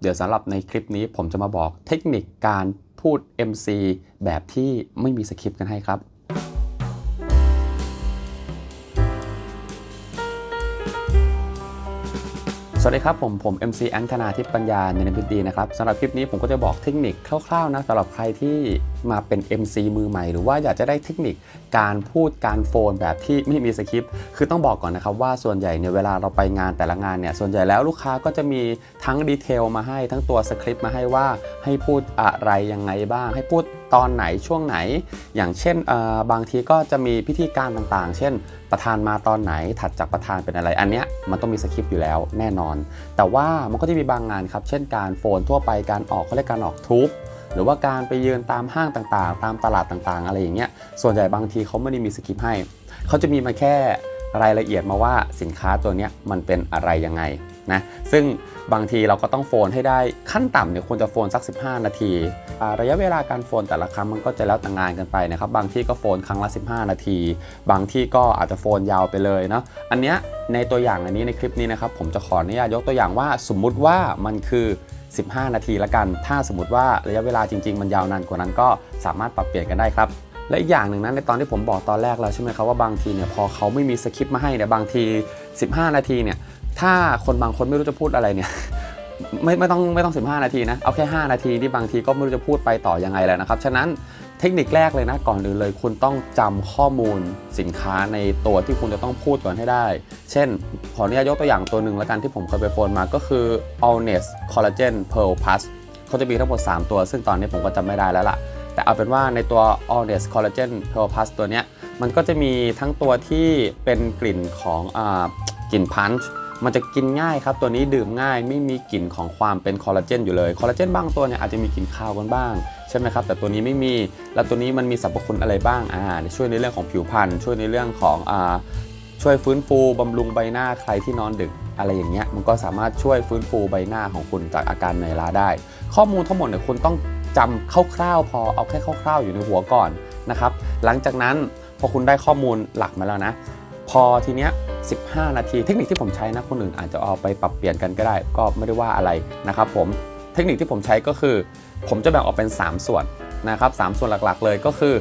เดี๋ยวสำหรับในคลิปนี้ผมจะมาบอกเทคนิคการพูด MC แบบที่ไม่มีสคริปต์กันให้ครับ สวัสดีครับ ผมผม MC แอนธนาทิพย์ปัญญาในนพิธีนะครับสำหรับคลิปนี้ผมก็จะบอกเทคนิคคร่าวๆนะสำหรับใครที่มาเป็น MC มือใหม่ หรือว่าอยากจะได้เทคนิคการพูดการโฟนแบบที่ไม่มีสคริปต์คือต้องบอกก่อนนะครับว่าส่วนใหญ่เนี่ยเวลาเราไปงานแต่ละงานเนี่ยส่วนใหญ่แล้วลูกค้าก็จะมีทั้งดีเทลมาให้ทั้งตัวสคริปต์มาให้ว่าให้พูดอะไรยังไงบ้าง ให้พูด ตอนไหนช่วงไหน อย่างเช่นบางทีก็จะมีพิธีการต่างๆ เช่น ประธานมาตอนไหนถัดจากประธานเป็นอะไร อันเนี้ยมันต้องมีสคริปต์อยู่แล้วแน่นอน แต่ว่ามันก็จะมีบางงานครับ เช่นการโฟนทั่วไปการออกเขาเรียกการออกทูบหรือว่าการไปยืนตามห้างต่างๆ ตามตลาดต่างๆ อะไรอย่างเงี้ยส่วนใหญ่บางทีเขาไม่ได้มีสคริปต์ให้เขาจะมีมาแค่รายละเอียดมาว่าสินค้าตัวเนี้ยมันเป็นอะไรยังไง นะซึ่งบางทีเราก็ต้องโฟนให้ได้ขั้นต่ำเนี่ยควรจะโฟนสัก 15 นาทีระยะเวลาการโฟนแต่ละครั้งมันก็จะแล้วแต่งานกันไปนะครับบางที่ก็โฟนครั้งละ 15 นาที บางที่ก็อาจจะโฟนยาวไปเลยเนาะอันเนี้ยในตัวอย่างอันนี้ในคลิปนี้นะครับผมจะขออนุญาตยกตัวอย่างว่าสมมุติว่ามันคือ 15 นาทีละกัน ถ้าสมมติว่าระยะเวลาจริง ๆ มันยาวนานกว่านั้นก็สามารถปรับเปลี่ยนกันได้ครับและอีกอย่างหนึ่งนะในตอนที่ผมบอกตอนแรกแล้วใช่ไหมครับว่าบางทีเนี่ยพอเขาไม่มีสคริปต์มาให้เนี่ยบางที 15 นาทีเนี่ย ถ้าคนบางคนไม่รู้จะพูดอะไรเนี่ยไม่ไม่ต้องไม่ต้อง 15 นาทีนะ เอาแค่ 5 นาทีที่บางทีก็ไม่รู้จะพูดไปต่อยังไงแล้วนะครับ ฉะนั้นเทคนิคแรกเลยนะ ก่อนอื่นเลยคุณต้องจำข้อมูลสินค้าในตัวที่คุณจะต้องพูดก่อนให้ได้ เช่น ขออนุญาตยกตัวอย่างตัวหนึ่งแล้วกันที่ผมเคยไปโฟนมาก็คือ Allness Collagen Pearl Plus เขาจะมีทั้งหมด 3 ตัว ซึ่งตอนนี้ผมก็จำไม่ได้แล้วล่ะ แต่เอาเป็นว่าในตัว Allness Collagen Pearl Plus ตัวเนี้ยมันก็จะมีทั้งตัวที่เป็นกลิ่นของอากลิ่นพันช์ มันจะกินง่ายครับ ตัวนี้ดื่มง่ายไม่มีกลิ่นของความเป็นคอลลาเจนอยู่เลย คอลลาเจนบางตัวเนี่ยอาจจะมีกลิ่นคาวกันบ้างใช่ไหมครับ แต่ตัวนี้ไม่มี แล้วตัวนี้มันมีสรรพคุณอะไรบ้าง อ่า ช่วยในเรื่องของผิวพรรณ ช่วยในเรื่องของ อ่า ช่วยฟื้นฟูบำรุงใบหน้าใครที่นอนดึก อะไรอย่างเงี้ย มันก็สามารถช่วยฟื้นฟูใบหน้าของคุณจากอาการเหนื่อยล้าได้ ข้อมูลทั้งหมดเนี่ยคุณต้องจำคร่าวๆพอ เอาแค่คร่าวๆอยู่ในหัวก่อนนะครับ หลังจากนั้นพอคุณได้ข้อมูลหลักมาแล้วนะ พอทีเนี้ย 15 นาที เทคนิคที่ผมใช้นะคนอื่นอาจจะเอาไปปรับเปลี่ยนกันก็ได้ ก็ไม่ได้ว่าอะไรนะครับผมเทคนิคที่ผมใช้ก็คือ ผมจะแบ่งออกเป็น 3 ส่วนนะครับสามส่วนหลักๆเลยก็คือ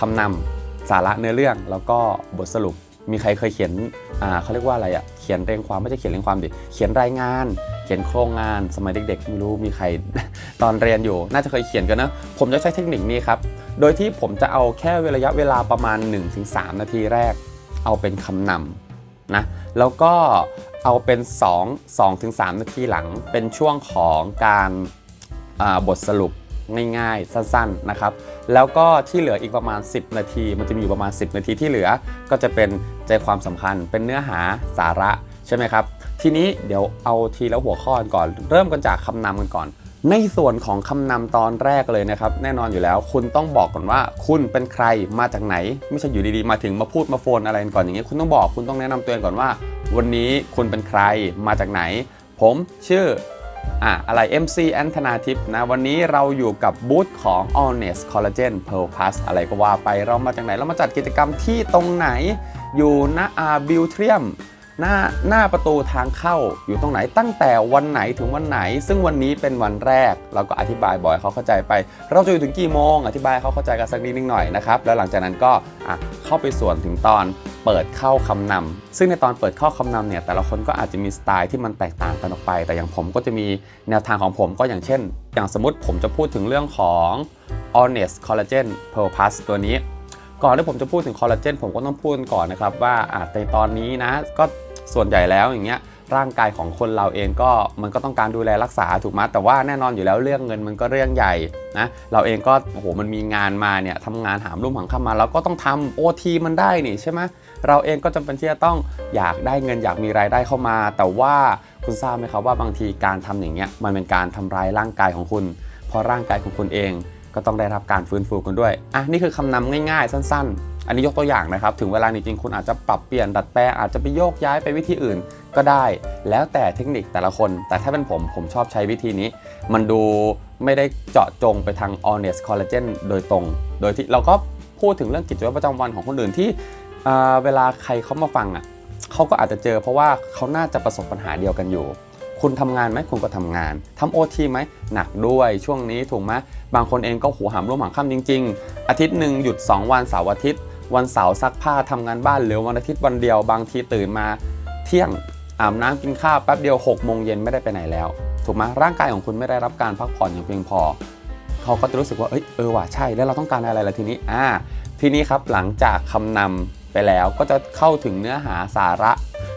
คำนำสาระเนื้อเรื่องแล้วก็บทสรุป มีใครเคยเขียนเขาเรียกว่าอะไรอะเขียนเรียงความไม่ใช่เขียนเรียงความดิเขียนรายงาน เขียนโครงงาน สมัยเด็กๆไม่รู้มีใครตอนเรียนอยู่ น่าจะเคยเขียนกันนะผมจะใช้เทคนิคนี้ครับโดยที่ผมจะเอาแค่ระยะเวลาประมาณ 1-3 นาทีแรก เอาเป็นคำนำ นะแล้วก็เอาเป็น 2 2-3นาทีหลังเป็นช่วงของการบทสรุปง่ายๆ สั้นๆนะครับ แล้วก็ที่เหลืออีกประมาณ 10 นาที มันจะมีอยู่ประมาณ 10 นาทีที่เหลือ ก็จะเป็นใจความสำคัญ เป็นเนื้อหาสาระใช่ไหมครับ ทีนี้เดี๋ยวเอาทีละหัวข้อก่อน เริ่มกันจากคำนำกันก่อน ในส่วนของคำนำตอนแรกเลยนะครับ แน่นอนอยู่แล้ว คุณต้องบอกก่อนว่า คุณเป็นใครมาจากไหน ไม่ใช่อยู่ดีๆ มาถึงมาพูดมาโฟนอะไรก่อนอย่างนี้ คุณต้องบอกคุณต้องแนะนำตัวเองก่อนว่า วันนี้คุณเป็นใครมาจากไหน ผมชื่ออะอะไร MC แอนธนาทิพย์นะ วันนี้เราอยู่กับบูธของ Allness Collagen Pearl Plus อะไรก็ว่าไปเรามาจากไหน เรามาจัดกิจกรรมที่ตรงไหน อยู่ณอาบิวเทียม หน้าหน้าประตูทางเข้าอยู่ตรงไหนตั้งแต่วันไหนถึงวันไหน ซึ่งวันนี้เป็นวันแรก เราก็อธิบายบ่อยเขาเข้าใจไป เราจะอยู่ถึงกี่โมง อธิบายเขาเข้าใจกันสักนิดนึงหน่อยนะครับแล้วหลังจากนั้นก็เข้าไปส่วนถึงตอนเปิดเข้าคำนำซึ่งในตอนเปิดเข้าคำนำเนี่ยแต่ละคนก็อาจจะมีสไตล์ที่มันแตกต่างกันออกไป แต่อย่างผมก็จะมีแนวทางของผมก็อย่างเช่น อย่างสมมติผมจะพูดถึงเรื่องของ Honest Collagen Pearl Plus ตัวนี้ก่อนที่ผมจะพูดถึงคอลลาเจนผมก็ต้องพูดก่อนนะครับว่าในตอนนี้นะก็ ส่วนใหญ่แล้วอย่างเงี้ยร่างกายของคนเราเองก็มันก็ต้องการดูแลรักษาถูกไหมแต่ว่าแน่นอนอยู่แล้วเรื่องเงินมันก็เรื่องใหญ่นะเราเองก็โอ้โหมันมีงานมาเนี่ยทำงานหามรุ่มหางค่ำมาแล้วก็ต้องทำโอทีมันได้นี่ใช่ไหมเราเองก็จำเป็นที่จะต้องอยากได้เงินอยากมีรายได้เข้ามา แต่ว่าคุณทราบไหมครับว่าบางทีการทำอย่างเงี้ยมันเป็นการทำร้ายร่างกายของคุณ เพราะร่างกายของคุณเอง ก็ต้องได้รับการฟื้นฟูกันด้วย อะนี่คือคำนำง่ายๆ สั้น ๆ อันนี้ยกตัวอย่างนะครับ ถึงเวลาจริงๆคุณอาจจะปรับเปลี่ยนดัดแปลงอาจจะไปโยกย้ายไปวิธีอื่นก็ได้ แล้วแต่เทคนิคแต่ละคน แต่ถ้าเป็นผมผมชอบใช้วิธีนี้ มันดูไม่ได้เจาะจงไปทาง honest collagen โดยตรง โดยที่เราก็พูดถึงเรื่องกิจวัตรประจำวันของคนอื่นที่อ่าเวลาใครเขามาฟังอะเขาก็อาจจะเจอเพราะว่าเขาน่าจะประสบปัญหาเดียวกันอยู่ คุณทำงานไหมคุณก็ทำงานทำโอทีไหมหนักด้วยช่วงนี้ถูกไหมบางคนเองก็หัวหามร่วมหางค่ำจริง ๆ อาทิตย์หนึ่งหยุด 2 วันเสาร์อาทิตย์ วันเสาร์ซักผ้าทำงานบ้านหลือวันอาทิตย์วันเดียวบางทีตื่นมา เที่ยงอาบน้ำกินข้าวแป๊บเดียว6โมงเย็นไม่ได้ไปไหนแล้วถูกไหมร่างกายของคุณไม่ได้รับการพักผ่อนอย่างเพียงพอเขาก็จะรู้สึกว่าเอ้ยเออว่ะใช่แล้วเราต้องการอะไรล่ะทีนี้อ่าทีนี้ครับหลังจากคำนำไปแล้วก็จะเข้าถึงเนื้อหาสาระ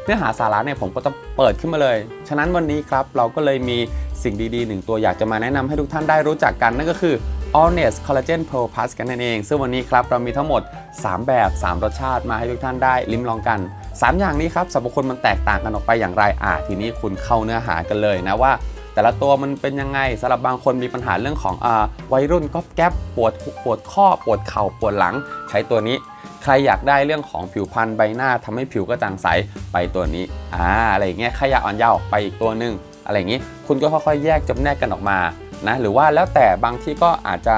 เนื้อหาสาระเนี่ยผมก็จะเปิดขึ้นมาเลย ฉะนั้นวันนี้ครับเราก็เลยมีสิ่งดีๆหนึ่งตัวอยากจะมาแนะนำให้ทุกท่านได้รู้จักกันนั่นก็คือ Allness Collagen Pro Plus กันนั่นเอง ซึ่งวันนี้ครับเรามีทั้งหมด 3 แบบ 3 รสชาติมาให้ทุกท่านได้ลิ้มลองกัน 3 อย่างนี้ครับสรรพคุณมันแตกต่างกันออกไปอย่างไรอ่าทีนี้คุณเข้าเนื้อหากันเลยนะว่าแต่ละตัวมันเป็นยังไงสำหรับบางคนมีปัญหาเรื่องของอวัยรุ่นก็แก๊บปวดปวดข้อปวดเข่าปวดหลัง ใช้ตัวนี้ ใครอยากได้เรื่องของผิวพรรณใบหน้าทำให้ผิวกระจ่างใสไปตัวนี้อ่าอะไรอย่างเงี้ยใครอยากอ่อนเยาว์ไปอีกตัวหนึ่งอะไรอย่างงี้ คุณก็ค่อยๆ แยกจำแนกกันออกมานะหรือว่าแล้วแต่บางที่ก็อาจจะ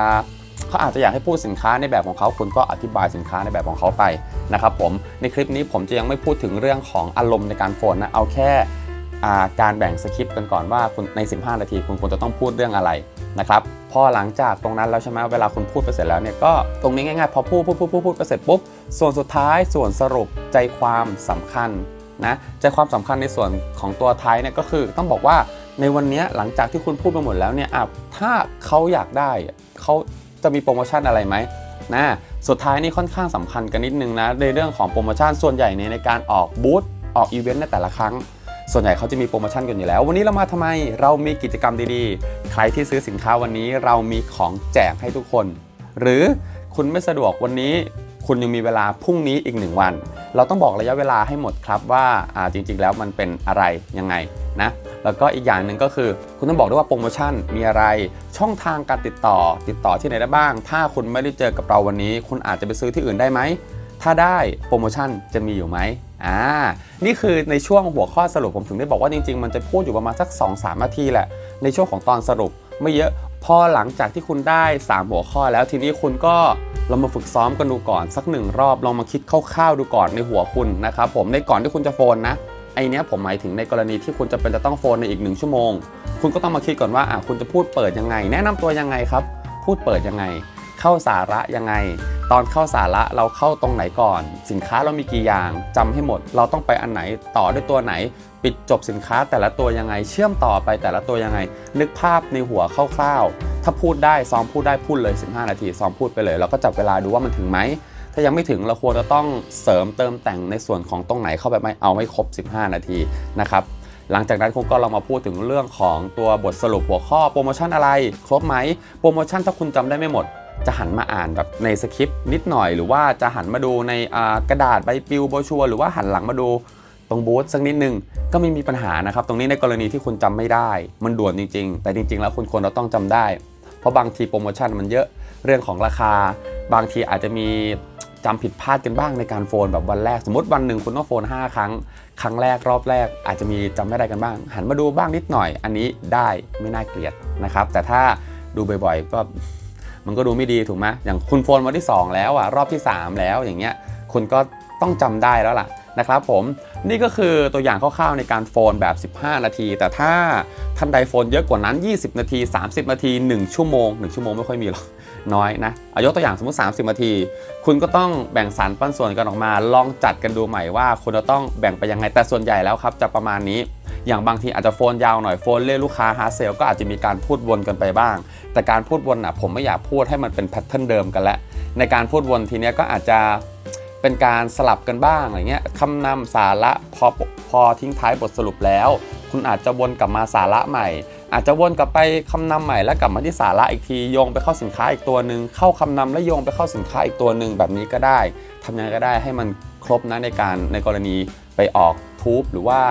เขาอาจจะอยากให้พูดสินค้าในแบบของเขาคุณก็อธิบายสินค้าในแบบของเขาไปนะครับผมในคลิปนี้ผมจะยังไม่พูดถึงเรื่องของอารมณ์ในการโฟนนะเอาแค่การแบ่งสคริปต์กันก่อนว่าคุณใน 15 นาทีคุณควรจะต้องพูดเรื่องอะไร นะครับพอหลังจากตรงนั้นแล้วใช่ไหมเวลาคุณพูดไปเสร็จแล้วเนี่ยก็ตรงนี้ง่ายๆพอพูดพูดพูดพูดพูดไปเสร็จปุ๊บส่วนสุดท้ายส่วนสรุปใจความสำคัญนะใจความสำคัญในส่วนของตัวท้ายเนี่ยก็คือต้องบอกว่าในวันนี้หลังจากที่คุณพูดไปหมดแล้วเนี่ยอะถ้าเขาอยากได้เขาจะมีโปรโมชั่นอะไรไหมนะสุดท้ายนี่ค่อนข้างสำคัญกันนิดนึงนะในเรื่องของโปรโมชั่นส่วนใหญ่เนี่ยในการออกบูธออกอีเวนต์ในแต่ละครั้ง ส่วนใหญ่เขาจะมีโปรโมชั่นกันอยู่แล้ว วันนี้เรามาทำไมเรามีกิจกรรมดีๆ ใครที่ซื้อสินค้าวันนี้เรามีของแจกให้ทุกคน หรือคุณไม่สะดวกวันนี้คุณยังมีเวลาพรุ่งนี้อีกหนึ่งวัน เราต้องบอกระยะเวลาให้หมดครับว่าอ่าจริงๆ แล้วมันเป็นอะไรยังไงนะแล้วก็อีกอย่างหนึ่งก็คือ คุณต้องบอกด้วยว่าโปรโมชั่นมีอะไรช่องทางการติดต่อ ติดต่อที่ไหนได้บ้าง ถ้าคุณไม่ได้เจอกับเราวันนี้ คุณอาจจะไปซื้อที่อื่นได้ไหมถ้าได้โปรโมชั่นจะมีอยู่ไหม อ่านี่คือในช่วงหัวข้อสรุปผมถึงได้บอกว่าจริงๆ มันจะพูดอยู่ประมาณสัก 2-3นาทีแหละ ในช่วงของตอนสรุปไม่เยอะพอหลังจากที่คุณได้ 3 หัวข้อแล้วทีนี้คุณก็เรามาฝึกซ้อมกันดูก่อนสักหนึ่งรอบลองมาคิดคร่าวๆดูก่อนในหัวคุณนะครับผมในก่อนที่คุณจะโฟนนะไอเนี้ยผมหมายถึงในกรณีที่คุณจะเป็นจะต้องโฟนในอีกหนึ่งชั่วโมง คุณก็ต้องมาคิดก่อนว่าอะคุณจะพูดเปิดยังไง แนะนำตัวยังไงครับ พูดเปิดยังไง เข้าสาระยังไง ตอนเข้าสาระเราเข้าตรงไหนก่อน สินค้าเรามีกี่อย่างจำให้หมด เราต้องไปอันไหนต่อด้วยตัวไหน ปิดจบสินค้าแต่ละตัวยังไง เชื่อมต่อไปแต่ละตัวยังไง นึกภาพในหัวคร่าวๆถ้าพูดได้ซ้อมพูดได้พูดเลย 15 นาทีซ้อมพูดไปเลยแล้วก็จับเวลาดูว่ามันถึงไหมถ้ายังไม่ถึงเราควรจะต้องเสริมเติมแต่งในส่วนของตรงไหนเข้าไปไหมเอาให้ครบ 15 นาทีนะครับหลังจากนั้นคุณก็เรามาพูดถึงเรื่องของตัวบทสรุปหัวข้อโปรโมชั่นอะไร ครบไหมโปรโมชั่นถ้าคุณจำได้ไม่หมด จะหันมาอ่านแบบในสคริปต์นิดหน่อย หรือว่าจะหันมาดูในกระดาษใบปลิวโบชัวหรือว่าหันหลังมาดูตรงบูธสักนิดนึงก็ไม่มีปัญหานะครับ ตรงนี้ในกรณีที่คุณจำไม่ได้ มันด่วนจริง ๆ แต่จริง ๆ แล้วคุณควรเราต้องจำได้ เพราะบางทีโปรโมชั่นมันเยอะเรื่องของราคา บางทีอาจจะมีจำผิดพลาดกันบ้างในการโฟนแบบวันแรก สมมติวันหนึ่งคุณต้องโฟน 5 ครั้ง ครั้งแรกรอบแรก อาจจะมีจำไม่ได้กันบ้าง หันมาดูบ้างนิดหน่อย อันนี้ได้ไม่น่าเกลียดนะครับ แต่ถ้าดูบ่อยๆก็ มันก็ดูไม่ดีถูกไหมอย่างคุณโฟนวันที่ 2 แล้วอะรอบที่ 3 แล้วอย่างเงี้ยคุณก็ต้องจำได้แล้วล่ะนะครับผมนี่ก็คือตัวอย่างคร่าวๆในการโฟนแบบ 15 นาที แต่ถ้าท่านใดโฟนเยอะกว่านั้น 20 นาที 30 นาที 1 ชั่วโมง 1 ชั่วโมงไม่ค่อยมีหรอกน้อยนะอายกตัวอย่างสมมติ 30 นาที คุณก็ต้องแบ่งสรรปันส่วนกันออกมา ลองจัดกันดูใหม่ว่าคุณจะต้องแบ่งไปยังไงแต่ส่วนใหญ่แล้วครับจะประมาณนี้ อย่างบางทีอาจจะโฟนยาวหน่อยโฟนเรียกลูกค้าฮาร์ดเซลก็อาจจะมีการพูดวนกันไปบ้าง แต่การพูดวนอะผมไม่อยากพูดให้มันเป็นแพทเทิร์นเดิมกันแล้วในการพูดวนทีเนี้ยก็อาจจะเป็นการสลับกันบ้างอะไรเงี้ยคำนำสาระพอพอทิ้งท้ายบทสรุปแล้ว คุณอาจจะวนกลับมาสาระใหม่ อาจจะวนกลับไปคำนำใหม่แล้วกลับมาที่สาระอีกทีโยงไปเข้าสินค้าอีกตัวหนึ่งเข้าคำนำแล้วโยงไปเข้าสินค้าอีกตัวหนึ่งแบบนี้ก็ได้ทำยังไงก็ได้ให้มันครบนะในการในกรณีไปออกทูบหรือว่า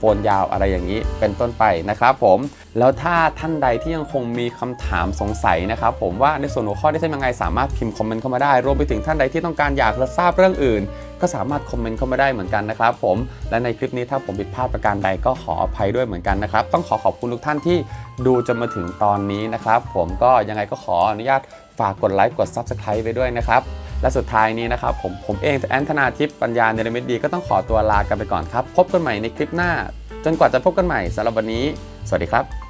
โฟนยาวอะไรอย่างนี้เป็นต้นไปนะครับผมแล้วถ้าท่านใดที่ยังคงมีคำถามสงสัยนะครับผมว่าในส่วนหัวข้อที่ทำยังไงสามารถพิมพ์คอมเมนต์เข้ามาได้ รวมไปถึงท่านใดที่ต้องการอยากจะทราบเรื่องอื่น ก็สามารถคอมเมนต์เข้ามาได้เหมือนกันนะครับผมและในคลิปนี้ถ้าผมผิดพลาดประการใดก็ขออภัยด้วยเหมือนกันนะครับต้องขอขอบคุณทุกท่านที่ดูจนมาถึงตอนนี้นะครับผมก็ยังไงก็ขออนุญาตฝากกดไลค์กด Subscribe ไปด้วยนะครับ และสุดท้ายนี้นะครับผมผมเองแอนธนาทิพย์ปัญญาเนรมิตดีก็ต้องขอตัวลากันไปก่อนครับ พบกันใหม่ในคลิปหน้า จนกว่าจะพบกันใหม่สำหรับวันนี้ สวัสดีครับ